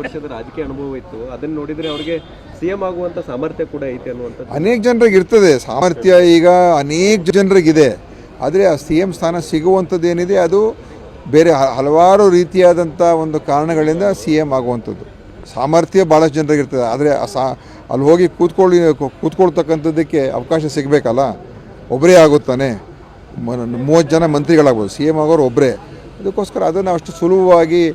ವರ್ಷದ ರಾಜಕೀಯ ಅನುಭವ ಇತ್ತು. ಅದನ್ನ ನೋಡಿದ್ರೆ ಅವರಿಗೆ ಸಿಎಂ ಆಗುವಂತ ಸಾಮರ್ಥ್ಯ ಕೂಡ ಐತೆ ಅನ್ನುವಂತ ಅನೇಕ ಜನರಿಗೆ ಇರ್ತದೆ. ಸಾಮರ್ಥ್ಯ ಈಗ ಅನೇಕ ಜನರಿಗಿದೆ. ಆದರೆ ಆ ಸಿ ಎಂ ಸ್ಥಾನ ಸಿಗುವಂಥದ್ದು ಏನಿದೆ, ಅದು ಬೇರೆ ಹಲವಾರು ರೀತಿಯಾದಂಥ ಒಂದು ಕಾರಣಗಳಿಂದ ಸಿ ಎಂ ಆಗುವಂಥದ್ದು. ಸಾಮರ್ಥ್ಯ ಭಾಳಷ್ಟು ಜನರಿಗೆ ಇರ್ತದೆ. ಆದರೆ ಆ ಸಾ, ಅಲ್ಲಿ ಹೋಗಿ ಕೂತ್ಕೊಳ್ಳಿ, ಕೂತ್ಕೊಳ್ತಕ್ಕಂಥದ್ದಕ್ಕೆ ಅವಕಾಶ ಸಿಗಬೇಕಲ್ಲ? ಒಬ್ಬರೇ ಆಗುತ್ತಾನೆ. ಮ- ಮೂವತ್ತು ಜನ ಮಂತ್ರಿಗಳಾಗ್ಬೋದು. ಸಿ ಎಂ ಆಗೋರು ಒಬ್ಬರೇ ಅದಕ್ಕೋಸ್ಕರ ಅದನ್ನು ಅಷ್ಟು ಸುಲಭವಾಗಿ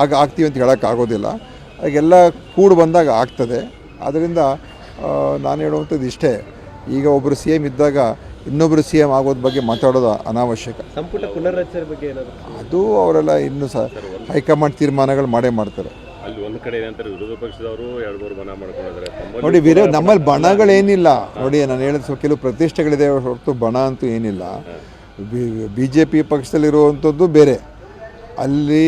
ಆಗ ಆಗ್ತೀವಿ ಅಂತ ಹೇಳೋಕ್ಕಾಗೋದಿಲ್ಲ ಅದಕ್ಕೆಲ್ಲ ಕೂಡು ಬಂದಾಗ ಆಗ್ತದೆ ಆದ್ದರಿಂದ ನಾನು ಹೇಳುವಂಥದ್ದು ಇಷ್ಟೇ ಈಗ ಒಬ್ಬರು ಸಿ ಎಂ ಇದ್ದಾಗ ಇನ್ನೊಬ್ಬರು ಸಿ ಎಂ ಆಗೋದ್ರ ಬಗ್ಗೆ ಮಾತಾಡೋದು ಅನಾವಶ್ಯಕ ಸಂಪುಟ ಪುನರ್ರಚನೆ ಬಗ್ಗೆ ಏನಾದ್ರು ಅದು ಅವರೆಲ್ಲ ಇನ್ನೂ ಸಹ ಹೈಕಮಾಂಡ್ ತೀರ್ಮಾನಗಳು ಮಾಡೇ ಮಾಡ್ತಾರೆ ಅಲ್ಲಿ ಒಂದು ಕಡೆ ಏನಂತಾರೆ ವಿರೋಧ ಪಕ್ಷದವರು ಎರಡು ಮೂರು ಮನ ಮಾಡ್ಕೊಂಡಿದ್ದಾರೆ ನೋಡಿ ವೀರ ನಮ್ಮಲ್ಲಿ ಬಣಗಳೇನಿಲ್ಲ ನೋಡಿ ನಾನು ಹೇಳಿದ ಕೆಲವು ಪ್ರತಿಷ್ಠೆಗಳಿದೆ ಹೊರತು ಬಣ ಅಂತೂ ಏನಿಲ್ಲ ಬಿ ಜೆ ಪಿ ಪಕ್ಷದಲ್ಲಿರುವಂಥದ್ದು ಬೇರೆ ಅಲ್ಲಿ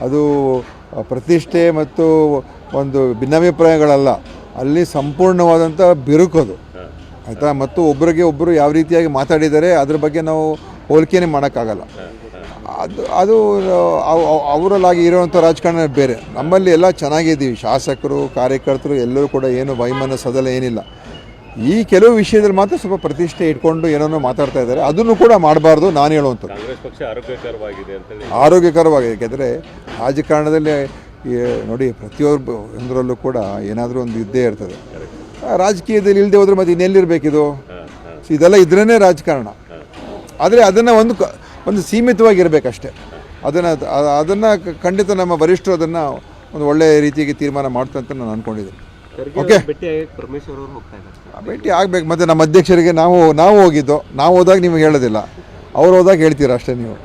ಅದು ಪ್ರತಿಷ್ಠೆ ಮತ್ತು ಒಂದು ಭಿನ್ನಾಭಿಪ್ರಾಯಗಳಲ್ಲ. ಅಲ್ಲಿ ಸಂಪೂರ್ಣವಾದಂಥ ಬಿರುಕದು ಆಯಿತಾ? ಮತ್ತು ಒಬ್ಬರಿಗೆ ಒಬ್ಬರು ಯಾವ ರೀತಿಯಾಗಿ ಮಾತಾಡಿದರೆ ಅದ್ರ ಬಗ್ಗೆ ನಾವು ಹೋಲಿಕೆನೇ ಮಾಡೋಕ್ಕಾಗಲ್ಲ. ಅದು ಅದು ಅವ್- ಅವ್- ಅವರಲ್ಲಾಗಿ ಇರೋವಂಥ ರಾಜಕಾರಣ ಬೇರೆ. ನಮ್ಮಲ್ಲಿ ಎಲ್ಲ ಚೆನ್ನಾಗಿದ್ದೀವಿ. ಶಾಸಕರು ಕಾರ್ಯಕರ್ತರು ಎಲ್ಲರೂ ಕೂಡ ಏನು ವೈಮನಸ್ಸದಲ್ಲ ಏನಿಲ್ಲ. ಈ ಕೆಲವು ವಿಷಯದಲ್ಲಿ ಮಾತ್ರ ಸ್ವಲ್ಪ ಪ್ರತಿಷ್ಠೆ ಇಟ್ಕೊಂಡು ಏನೋ ಮಾತಾಡ್ತಾ ಇದ್ದಾರೆ. ಅದನ್ನು ಕೂಡ ಮಾಡಬಾರ್ದು. ನಾನು ಹೇಳುವಂಥದ್ದು. ಆರೋಗ್ಯಕರವಾಗಿದೆ. ಯಾಕೆಂದರೆ ರಾಜಕಾರಣದಲ್ಲಿ ನೋಡಿ ಪ್ರತಿಯೊಬ್ಬ ಎಂದರಲ್ಲೂ ಕೂಡ ಏನಾದರೂ ಒಂದು ಇದ್ದೇ ಇರ್ತದೆ. ರಾಜಕೀಯದಲ್ಲಿ ಇಲ್ಲದೆ ಹೋದ್ರೆ ಮತ್ತೆ ಇನ್ನೆಲ್ಲಿರಬೇಕಿದು ಇದೆಲ್ಲ ಇದ್ರೇ ರಾಜಕಾರಣ. ಆದರೆ ಅದನ್ನು ಒಂದು ಕ- ಒಂದು ಸೀಮಿತವಾಗಿರಬೇಕಷ್ಟೇ. ಅದನ್ನು ಅದನ್ನು ಖಂಡಿತ ನಮ್ಮ ವರಿಷ್ಠರು ಅದನ್ನು ಒಂದು ಒಳ್ಳೆಯ ರೀತಿಯಾಗಿ ತೀರ್ಮಾನ ಮಾಡ್ತಾರೆ ಅಂತ ನಾನು ಅಂದ್ಕೊಂಡಿದ್ದೀನಿ ಓಕೆ ಭೇಟಿ ಆಗಬೇಕು. ಮತ್ತು ನಮ್ಮ ಅಧ್ಯಕ್ಷರಿಗೆ ನಾವು ನಾವು ಹೋಗಿದ್ದು. ನಾವು ಹೋದಾಗ ನಿಮಗೆ ಹೇಳೋದಿಲ್ಲ. ಅವ್ರು ಹೋದಾಗ ಹೇಳ್ತೀರಾ ಅಷ್ಟೇ ನೀವು.